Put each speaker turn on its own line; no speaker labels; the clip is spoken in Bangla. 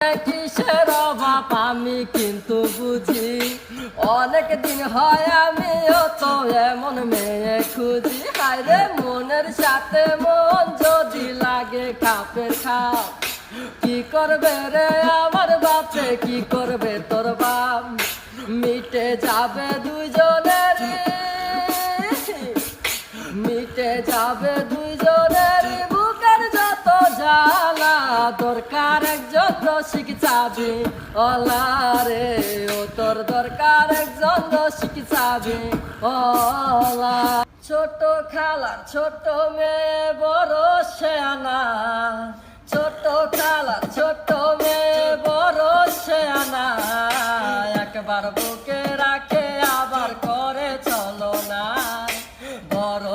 কিসের অভাব আমি কিন্তু বুঝি। অনেক দিন হয় আমিও তো এমন মেয়ে খুঁজি। হায়রে, মনের সাথে মন যদি লাগে খাপের খাপ। কি করবে রে আমার বাপে, কি করবে তোর বাপ? মিটে যাবে দুইজনের মিটে যাবে দুইজনের বুকের যত জ্বালা দরকার রসিক চাবি, অলারে, ও তোর দরকার একজন রসিক চাবি, অলা। ছোট খালার ছোট মেয়ে, বড় সেনা ছোট খালার ছোট মেয়ে, বড় সেনা একবার বুকে রাখে, আবার করে চলো না। বড়